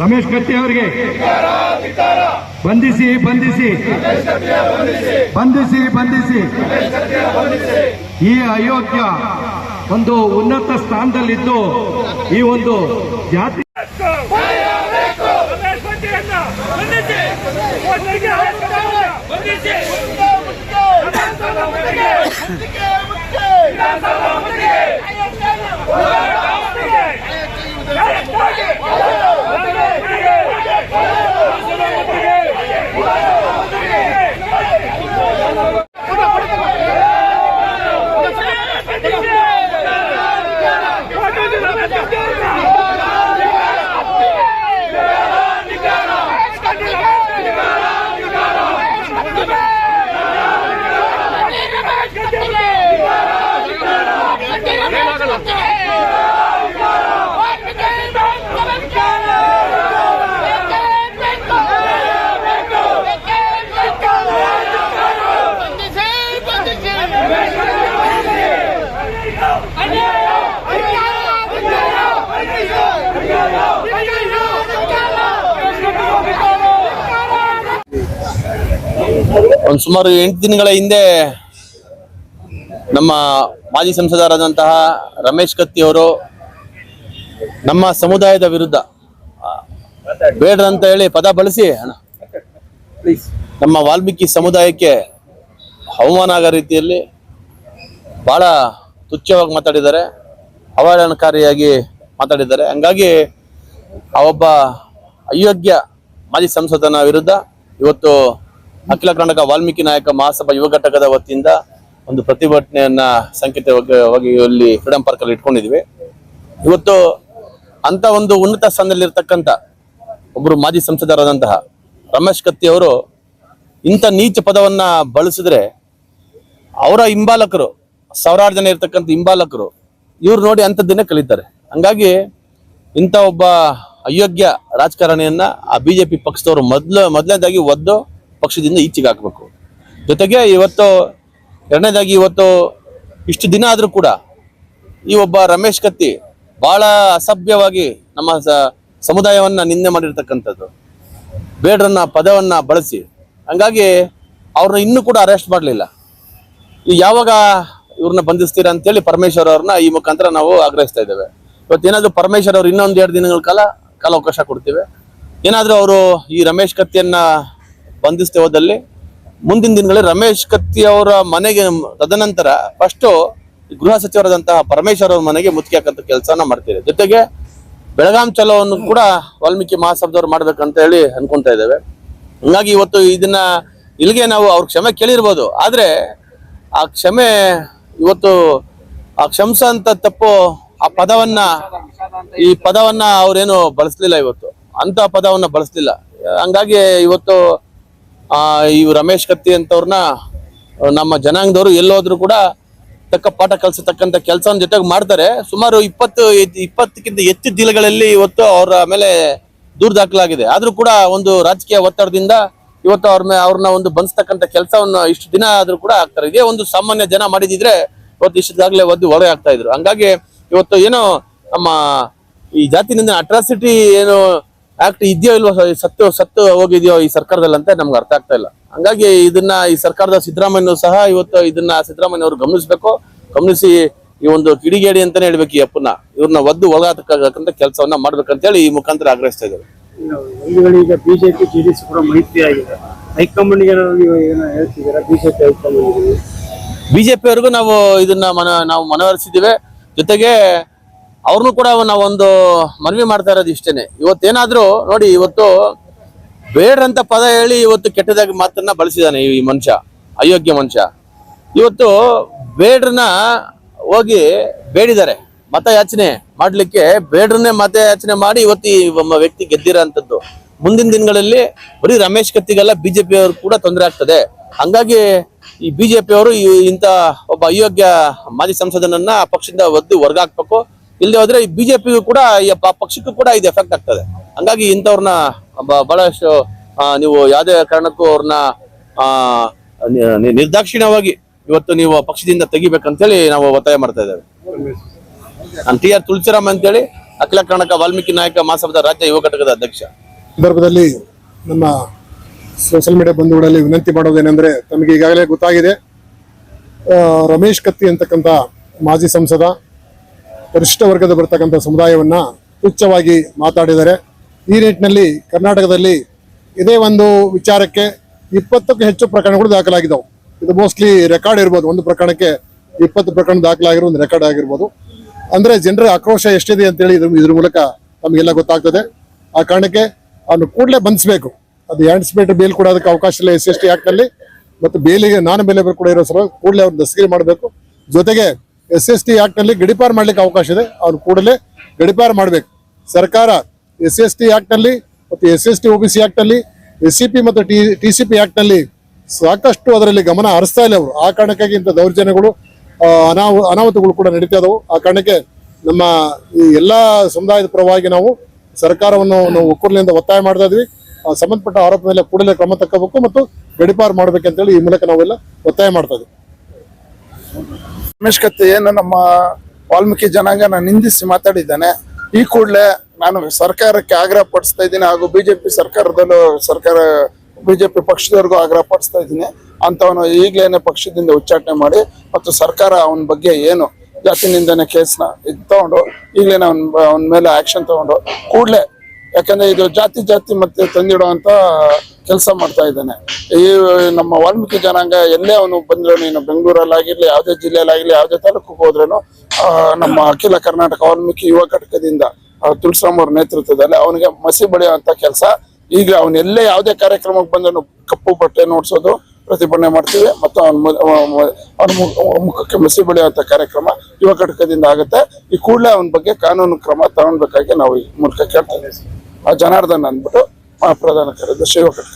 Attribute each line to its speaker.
Speaker 1: ರಮೇಶ್ ಕತ್ತಿ ಅವರಿಗೆ. ಬಂಧಿಸಿ ಬಂಧಿಸಿ. ಬಂಧಿಸಿ ಬಂಧಿಸಿ. ಈ ಅಯೋಗ್ಯ ಒಂದು ಉನ್ನತ ಸ್ಥಾನದಲ್ಲಿದ್ದು ಈ ಒಂದು ಜಾತಿ
Speaker 2: ರಮೇಶ್ ಪಟ್ಟಿಯನ್ನ ಬಂಧಿಸಿ ಮೋದಿಗೆ ಬಂಧಿಸಿ ವಿಧಾನಸೌಧ ಮುತ್ತಿಗೆ ವಿಧಾನಸೌಧ ಮುತ್ತಿಗೆ ಹೋರಾಟ ಮುತ್ತಿಗೆ ಡೈರೆಕ್ಟ್ ಆಗಿ ಹೋರಾಟ ಮುತ್ತಿಗೆ ವಿಧಾನಸೌಧ ಮುತ್ತಿಗೆ
Speaker 3: ಒಂದು ಸುಮಾರು ಎಂಟು ದಿನಗಳ ಹಿಂದೆ ನಮ್ಮ ಮಾಜಿ ಸಂಸದರಾದಂತಹ ರಮೇಶ್ ಕತ್ತಿ ಅವರು ನಮ್ಮ ಸಮುದಾಯದ ವಿರುದ್ಧ ಬೇಡ್ರ ಅಂತ ಹೇಳಿ ಪದ ಬಳಸಿ ನಮ್ಮ ವಾಲ್ಮೀಕಿ ಸಮುದಾಯಕ್ಕೆ ಅವಮಾನ ಆಗೋ ರೀತಿಯಲ್ಲಿ ಬಹಳ ತುಚ್ಛವಾಗಿ ಮಾತಾಡಿದ್ದಾರೆ, ಅವಹೇಳನಕಾರಿಯಾಗಿ ಮಾತಾಡಿದ್ದಾರೆ. ಹಂಗಾಗಿ ಆ ಒಬ್ಬ ಅಯೋಗ್ಯ ಮಾಜಿ ಸಂಸದನ ವಿರುದ್ಧ ಇವತ್ತು ಅಖಿಲ ಕರ್ನಾಟಕ ವಾಲ್ಮೀಕಿ ನಾಯಕ ಮಹಾಸಭಾ ಯುವ ಘಟಕದ ವತಿಯಿಂದ ಒಂದು ಪ್ರತಿಭಟನೆಯನ್ನ ಸಂಕೇತವಾಗಿ ಇಲ್ಲಿ ಫ್ರೀಡಂ ಪಾರ್ಕ್ ಅಲ್ಲಿ ಇಟ್ಕೊಂಡಿದ್ವಿ. ಇವತ್ತು ಅಂತ ಒಂದು ಉನ್ನತ ಸ್ಥಾನದಲ್ಲಿರ್ತಕ್ಕಂಥ ಒಬ್ಬರು ಮಾಜಿ ಸಂಸದರಾದಂತಹ ರಮೇಶ್ ಕತ್ತಿ ಅವರು ಇಂಥ ನೀಚ ಪದವನ್ನ ಬಳಸಿದ್ರೆ ಅವರ ಹಿಂಬಾಲಕರು ಸಾವಿರಾರು ಜನ ಇರ್ತಕ್ಕಂಥ ಹಿಂಬಾಲಕರು, ಇವ್ರು ನೋಡಿ ಅಂಥದ್ದನ್ನೇ ಕಲಿತಾರೆ. ಹಂಗಾಗಿ ಇಂಥ ಒಬ್ಬ ಅಯೋಗ್ಯ ರಾಜಕಾರಣಿಯನ್ನ ಆ ಬಿಜೆಪಿ ಪಕ್ಷದವರು ಮೊದ್ಲು, ಮೊದಲನೇದಾಗಿ ಒದ್ದು ಪಕ್ಷದಿಂದ ಈಚೆಗೆ ಹಾಕಬೇಕು. ಜೊತೆಗೆ ಇವತ್ತು, ಎರಡನೇದಾಗಿ ಇವತ್ತು ಇಷ್ಟು ದಿನ ಆದರೂ ಕೂಡ ಈ ಒಬ್ಬ ರಮೇಶ್ ಕತ್ತಿ ಬಹಳ ಅಸಭ್ಯವಾಗಿ ನಮ್ಮ ಸಮುದಾಯವನ್ನ ನಿಂದೆ ಮಾಡಿರ್ತಕ್ಕಂಥದ್ದು. ಬೇಡ್ರನ್ನ, ಪದವನ್ನ ಬಳಸಿ. ಹಂಗಾಗಿ ಅವ್ರನ್ನ ಇನ್ನೂ ಕೂಡ ಅರೆಸ್ಟ್ ಮಾಡಲಿಲ್ಲ. ಯಾವಾಗ ಇವ್ರನ್ನ ಬಂಧಿಸ್ತೀರಾ ಅಂತೇಳಿ ಪರಮೇಶ್ವರ್ ಅವ್ರನ್ನ ಈ ಮುಖಾಂತರ ನಾವು ಆಗ್ರಹಿಸ್ತಾ ಇದ್ದೇವೆ. ಇವತ್ತೇನಾದ್ರೂ ಪರಮೇಶ್ವರ್ ಅವ್ರು ಇನ್ನೊಂದು ಎರಡು ದಿನಗಳ ಕಾಲ ಕಾಲಾವಕಾಶ ಕೊಡ್ತೀವಿ. ಏನಾದ್ರೂ ಅವರು ಈ ರಮೇಶ್ ಕತ್ತಿಯನ್ನ ಬಂಧಿಸ್ತೇ ಹೋದಲ್ಲಿ ಮುಂದಿನ ದಿನಗಳಲ್ಲಿ ರಮೇಶ್ ಕತ್ತಿ ಅವರ ಮನೆಗೆ ತದನಂತರ ಫಸ್ಟ್ ಗೃಹ ಸಚಿವರಾದಂತಹ ಪರಮೇಶ್ವರ್ ಅವ್ರ ಮನೆಗೆ ಮುತ್ತಿಗೆ ಹಾಕಂತ ಕೆಲಸನ ಮಾಡ್ತೀವಿ ಜೊತೆಗೆ ಬೆಳಗಾಂ ಚಲೋವನ್ನು ಕೂಡ ವಾಲ್ಮೀಕಿ ಮಹಾಸಭದವ್ರು ಮಾಡ್ಬೇಕಂತ ಹೇಳಿ ಅನ್ಕೊಂತಾ ಇದ್ದೇವೆ. ಹಂಗಾಗಿ ಇವತ್ತು ಇದನ್ನ ಇಲ್ಲಿಗೆ ನಾವು ಅವ್ರ ಕ್ಷಮೆ ಕೇಳಿರ್ಬೋದು. ಆದ್ರೆ ಆ ಕ್ಷಮೆ ಇವತ್ತು ಆ ಕ್ಷಮಸ ಅಂತ ತಪ್ಪು ಆ ಪದವನ್ನ ಈ ಪದವನ್ನ ಅವ್ರೇನು ಬಳಸ್ಲಿಲ್ಲ ಇವತ್ತು. ಅಂತ ಪದವನ್ನ ಬಳಸ್ಲಿಲ್ಲ. ಹಂಗಾಗಿ ಇವತ್ತು, ಆ, ಈ ರಮೇಶ್ ಕತ್ತಿ ಅಂತವ್ರನ್ನ, ನಮ್ಮ ಜನಾಂಗದವರು ಎಲ್ಲೋದ್ರು ಕೂಡ ತಕ್ಕ ಪಾಠ ಕಲಿಸತಕ್ಕಂತ ಕೆಲಸ ಜೊತೆಗೆ ಮಾಡ್ತಾರೆ. ಸುಮಾರು ಇಪ್ಪತ್ತು, ಇಪ್ಪತ್ತಕ್ಕಿಂತ ಹೆಚ್ಚು ಜಿಲ್ಲೆಗಳಲ್ಲಿ ಇವತ್ತು ಅವರ ಮೇಲೆ ದೂರು ದಾಖಲಾಗಿದೆ. ಆದ್ರೂ ಕೂಡ ಒಂದು ರಾಜಕೀಯ ಒತ್ತಡದಿಂದ ಇವತ್ತು ಅವ್ರ ಅವ್ರನ್ನ ಒಂದು ಬಂಧಿಸ್ತಕ್ಕಂಥ ಕೆಲಸವನ್ನ ಇಷ್ಟು ದಿನ ಆದ್ರೂ ಕೂಡ ಆಗ್ತಾರೆ. ಇದೇ ಒಂದು ಸಾಮಾನ್ಯ ಜನ ಮಾಡಿದಿದ್ರೆ ಇವತ್ತು ಇಷ್ಟದಾಗ್ಲೇ ಒದ್ದು ಒಳಗೆ ಆಗ್ತಾ ಇದ್ರು. ಹಂಗಾಗಿ ಇವತ್ತು ಏನೋ ನಮ್ಮ ಈ ಜಾತಿ ನಿಂದನೆ ಅಟ್ರಾಸಿಟಿ ಏನು ಆಕ್ಟ್ ಇದೆಯೋ ಇಲ್ವೋ ಸತ್ತು ಸತ್ತು ಹೋಗಿದೆಯೋ ಈ ಸರ್ಕಾರದಲ್ಲಿ ಅಂತ ನಮ್ಗೆ ಅರ್ಥ ಆಗ್ತಾ ಇಲ್ಲ. ಹಂಗಾಗಿ ಇದನ್ನ ಈ ಸರ್ಕಾರದ ಸಿದ್ದರಾಮಯ್ಯ ಸಹ ಇವತ್ತು ಇದನ್ನ ಸಿದ್ದರಾಮಯ್ಯ ಅವರು ಗಮನಿಸಬೇಕು. ಗಮನಿಸಿ ಈ ಒಂದು ಕಿಡಿಗೇಡಿ ಅಂತಾನೆ ಹೇಳ್ಬೇಕು ಈ ಅಪ್ಪನ್ನ. ಇವ್ರನ್ನ ಒದ್ದು ಒಳಗಾತಕ್ಕಂತ ಕೆಲಸವನ್ನ ಮಾಡ್ಬೇಕಂತೇಳಿ ಈ ಮುಖಾಂತರ ಆಗ್ರಹಿಸ್ತಾ ಇದ್ದಾರೆ
Speaker 4: ಒಂದು ವೇಳೆ ಈಗ ಬಿಜೆಪಿ ಜೆಡಿಎಸ್ ಕೂಡ ಮೈತ್ರಿ ಆಗಿದೆ. ನೀವು ಏನೋ ಹೇಳ್ತಿದ್ದೀರಾ ಬಿಜೆಪಿ ಹೈಕಮಾಂಡ್
Speaker 3: ಬಿಜೆಪಿ ಅವ್ರಿಗೂ ನಾವು ಇದನ್ನ ಮನ, ನಾವು ಮನವರಿಸಿದ್ದೇವೆ. ಜೊತೆಗೆ ಅವ್ರನ್ನೂ ಕೂಡ ನಾವೊಂದು ಮನವಿ ಮಾಡ್ತಾ ಇರೋದು ಇಷ್ಟೇನೆ. ಇವತ್ತೇನಾದ್ರೂ ನೋಡಿ, ಇವತ್ತು ಬೇಡ್ರಂತ ಪದ ಹೇಳಿ ಇವತ್ತು ಕೆಟ್ಟದಾಗಿ ಮಾತನ್ನ ಬಳಸಿದಾನೆ ಈ ಮನುಷ್ಯ, ಅಯೋಗ್ಯ ಮನುಷ್ಯ. ಇವತ್ತು ಬೇಡ್ರನ್ನ ಹೋಗಿ ಬೇಡಿದ್ದಾರೆ. ಮತ ಯಾಚನೆ ಮಾಡ್ಲಿಕ್ಕೆ ಬೇಡ್ರನ್ನೇ ಮತ ಯಾಚನೆ ಮಾಡಿ ಇವತ್ತು ಒಬ್ಬ ವ್ಯಕ್ತಿ ಗೆದ್ದಿರೋಂಥದ್ದು. ಮುಂದಿನ ದಿನಗಳಲ್ಲಿ ಬರೀ ರಮೇಶ್ ಕತ್ತಿಗೆಲ್ಲ ಬಿಜೆಪಿ ಅವರು ಕೂಡ ತೊಂದರೆ ಆಗ್ತದೆ. ಹಂಗಾಗಿ ಈ ಬಿಜೆಪಿ ಅವರು ಇಂತ ಒಬ್ಬ ಅಯೋಗ್ಯ ಮಾಜಿ ಸಂಸದನನ್ನ ಪಕ್ಷದಿಂದ ಒದ್ದು ಹೊರಗಾಕ್ಬೇಕು ಇಲ್ಲದೆ ಹೋದ್ರೆ ಈ ಬಿಜೆಪಿಗೂ ಕೂಡ ಪಕ್ಷಕ್ಕೂ ಕೂಡ ಇದು ಎಫೆಕ್ಟ್ ಆಗ್ತದೆ. ಹಂಗಾಗಿ ಇಂಥವ್ರನ್ನ ಬಹಳಷ್ಟು ನೀವು ಯಾವುದೇ ಕಾರಣಕ್ಕೂ ಅವ್ರನ್ನ ನಿರ್ದಾಕ್ಷಿಣ್ಯವಾಗಿ ಇವತ್ತು ನೀವು ಪಕ್ಷದಿಂದ ತೆಗಿಬೇಕಂತೇಳಿ ನಾವು ಒತ್ತಾಯ ಮಾಡ್ತಾ ಇದ್ದೇವೆ. ನಾನು ಟಿ ಆರ್ ತುಳಸಿರಾಮ್ ಅಂತೇಳಿ ಅಖಿಲ ಕರ್ನಾಟಕ ವಾಲ್ಮೀಕಿ ನಾಯಕ ಮಹಾಸಭಾದ ರಾಜ್ಯ ಯುವ ಘಟಕದ ಅಧ್ಯಕ್ಷ.
Speaker 5: ಸಂದರ್ಭದಲ್ಲಿ ನಮ್ಮ ಸೋಷಿಯಲ್ ಮೀಡಿಯಾ ಬಂಧುಗಳಲ್ಲಿ ವಿನಂತಿ ಮಾಡೋದೇನೆಂದ್ರೆ ತಮಗೆ ಈಗಾಗಲೇ ಗೊತ್ತಾಗಿದೆ ರಮೇಶ್ ಕತ್ತಿ ಅಂತಕ್ಕಂಥ ಮಾಜಿ ಸಂಸದ ಪರಿಶಿಷ್ಟ ವರ್ಗದ ಬರ್ತಕ್ಕಂಥ ಸಮುದಾಯವನ್ನ ತುಚ್ಛವಾಗಿ ಮಾತಾಡಿದ್ದಾರೆ. ಈ ನಿಟ್ಟಿನಲ್ಲಿ ಕರ್ನಾಟಕದಲ್ಲಿ ಇದೇ ಒಂದು ವಿಚಾರಕ್ಕೆ ಇಪ್ಪತ್ತಕ್ಕೂ ಹೆಚ್ಚು ಪ್ರಕರಣಗಳು ದಾಖಲಾಗಿದ್ದಾವೆ. ಇದು ಮೋಸ್ಟ್ಲಿ ರೆಕಾರ್ಡ್ ಇರ್ಬೋದು. ಒಂದು ಪ್ರಕರಣಕ್ಕೆ ಇಪ್ಪತ್ತು ಪ್ರಕರಣ ದಾಖಲಾಗಿರೋ ಒಂದು ರೆಕಾರ್ಡ್ ಆಗಿರ್ಬೋದು. ಅಂದ್ರೆ ಜನರ ಆಕ್ರೋಶ ಎಷ್ಟಿದೆ ಅಂತೇಳಿ ಇದ್ರ ಇದ್ರ ಮೂಲಕ ನಮಗೆಲ್ಲ ಗೊತ್ತಾಗ್ತದೆ. ಆ ಕಾರಣಕ್ಕೆ ಅವನು ಕೂಡಲೇ ಬಂಧಿಸಬೇಕು. ಅದು ಆಂಟಿಸಿಪೇಟರ್ ಬೇಲ್ ಕೊಡೋದಕ್ಕೆ ಅವಕಾಶ ಇಲ್ಲ ಎಸ್ ಎಸ್ ಟಿ ನಲ್ಲಿ ಮತ್ತು ಬೇಲಿಗೆ ನಾನು ಬೇಲೆ ಕೂಡ ಇರೋ ಸಲ ಕೂಡಲೇ ಅವ್ರು ದಸ್ತಗಿರಿ ಮಾಡಬೇಕು. ಜೊತೆಗೆ ಎಸ್ ಎಸ್ ಟಿ ನಲ್ಲಿ ಗಡಿಪಾರು ಮಾಡ್ಲಿಕ್ಕೆ ಅವಕಾಶ ಇದೆ. ಅವ್ರು ಕೂಡಲೇ ಗಡಿಪಾರು ಮಾಡಬೇಕು. ಸರ್ಕಾರ ಎಸ್ ಎಸ್ ಟಿ ನಲ್ಲಿ ಮತ್ತು S S T O B C ನಲ್ಲಿ ಎಸ್ ಸಿ ಪಿ ಮತ್ತು ಟಿ ಟಿ ಸಿ ಪಿ ನಲ್ಲಿ ಸಾಕಷ್ಟು ಅದರಲ್ಲಿ ಗಮನ ಹರಿಸ್ತಾ ಇಲ್ಲ ಅವರು. ಆ ಕಾರಣಕ್ಕಾಗಿ ಇಂಥ ದೌರ್ಜನ್ಯಗಳು ಆ, ಅನಾವ ಅನಾಹುತಗಳು ಕೂಡ ನಡೀತಾ ಇದಾವೆ. ಆ ಕಾರಣಕ್ಕೆ ನಮ್ಮ ಈ ಎಲ್ಲ ಸಮುದಾಯದ ಪರವಾಗಿ ನಾವು ಸರ್ಕಾರವನ್ನು ನಾವು ಒಕ್ಕೂಲಿನಿಂದ ಒತ್ತಾಯ ಮಾಡ್ತಾ ಇದ್ವಿ. ಸಂಬಂಧಪಟ್ಟ ಆರೋಪ ಮೇಲೆ ಕೂಡಲೇ ಕ್ರಮ ತಕ್ಕಬೇಕು ಮತ್ತು ಗಡಿಪಾರು ಮಾಡ್ಬೇಕಂತೇಳಿ ಈ ಮೂಲಕ ನಾವೆಲ್ಲ ಒತ್ತಾಯ ಮಾಡ್ತಾ ಇದ್ವಿ.
Speaker 6: ರಮೇಶ್ ಕತ್ತಿ ಏನು ನಮ್ಮ ವಾಲ್ಮೀಕಿ ಜನಾಂಗನ ನಿಂದಿಸಿ ಮಾತಾಡಿದ್ದೇನೆ. ಈ ಕೂಡಲೇ ನಾನು ಸರ್ಕಾರಕ್ಕೆ ಆಗ್ರಹ ಪಡಿಸ್ತಾ ಇದ್ದೀನಿ ಹಾಗೂ ಬಿಜೆಪಿ ಸರ್ಕಾರದಲ್ಲೂ ಸರ್ಕಾರ ಬಿಜೆಪಿ ಪಕ್ಷದವರೆಗೂ ಆಗ್ರಹ ಪಡಿಸ್ತಾ ಇದ್ದೀನಿ. ಅಂತವನು ಈಗಲೇನೆ ಪಕ್ಷದಿಂದ ಉಚ್ಚಾಟನೆ ಮಾಡಿ ಮತ್ತು ಸರ್ಕಾರ ಅವನ ಬಗ್ಗೆ ಏನು ಜಾತಿ ನಿಂದನೆ ಕೇಸ್ನ ಇದು ತಗೊಂಡು ಈಗಲೇನೆ ಅವನ ಅವನ ಮೇಲೆ ಆಕ್ಷನ್ ತಗೊಂಡು ಕೂಡಲೇ ಯಾಕಂದ್ರೆ ಇದು ಜಾತಿ ಜಾತಿ ಮತ್ತೆ ತಂದಿಡುವಂತ ಕೆಲಸ ಮಾಡ್ತಾ ಇದ್ದಾನೆ. ಈ ನಮ್ಮ ವಾಲ್ಮೀಕಿ ಜನಾಂಗ ಎಲ್ಲೇ ಅವನು ಬಂದ್ರು ನೀನು ಬೆಂಗಳೂರಲ್ಲಾಗಿರ್ಲಿ ಯಾವುದೇ ಜಿಲ್ಲೆಯಲ್ಲಾಗಿರ್ಲಿ ಯಾವುದೇ ತಾಲೂಕಿಗೆ ಹೋದ್ರೇನು ಆ, ನಮ್ಮ ಅಖಿಲ ಕರ್ನಾಟಕ ವಾಲ್ಮೀಕಿ ಯುವ ಘಟಕದಿಂದ ತುಳಸಿರಾಮ್ ಅವ್ರ ನೇತೃತ್ವದಲ್ಲಿ ಅವನಿಗೆ ಮಸಿ ಬಳಿಯುವಂತ ಕೆಲಸ. ಈಗ ಅವನು ಎಲ್ಲೇ ಯಾವುದೇ ಕಾರ್ಯಕ್ರಮಕ್ಕೆ ಬಂದನು ಕಪ್ಪು ಬಟ್ಟೆ ನೋಡ್ಸೋದು ಪ್ರತಿಭಟನೆ ಮಾಡ್ತೀವಿ ಮತ್ತು ಅವನ ಅವನ ಮುಖಕ್ಕೆ ಮಸಿ ಬೆಳೆಯುವಂಥ ಕಾರ್ಯಕ್ರಮ ಯುವ ಘಟಕದಿಂದ ಆಗುತ್ತೆ. ಈ ಕೂಡಲೇ ಅವನ ಬಗ್ಗೆ ಕಾನೂನು ಕ್ರಮ ತಗೊಳ್ಬೇಕಾಗಿ ನಾವು ಈ ಮೂಲಕ ಕೇಳ್ತಾ ಇದ್ದೀವಿ. ಆ ಜನಾರ್ದನ್ ಅಂದ್ಬಿಟ್ಟು ಪ್ರಧಾನ ಕಾರ್ಯದರ್ಶಿ ಯುವ ಘಟಕ.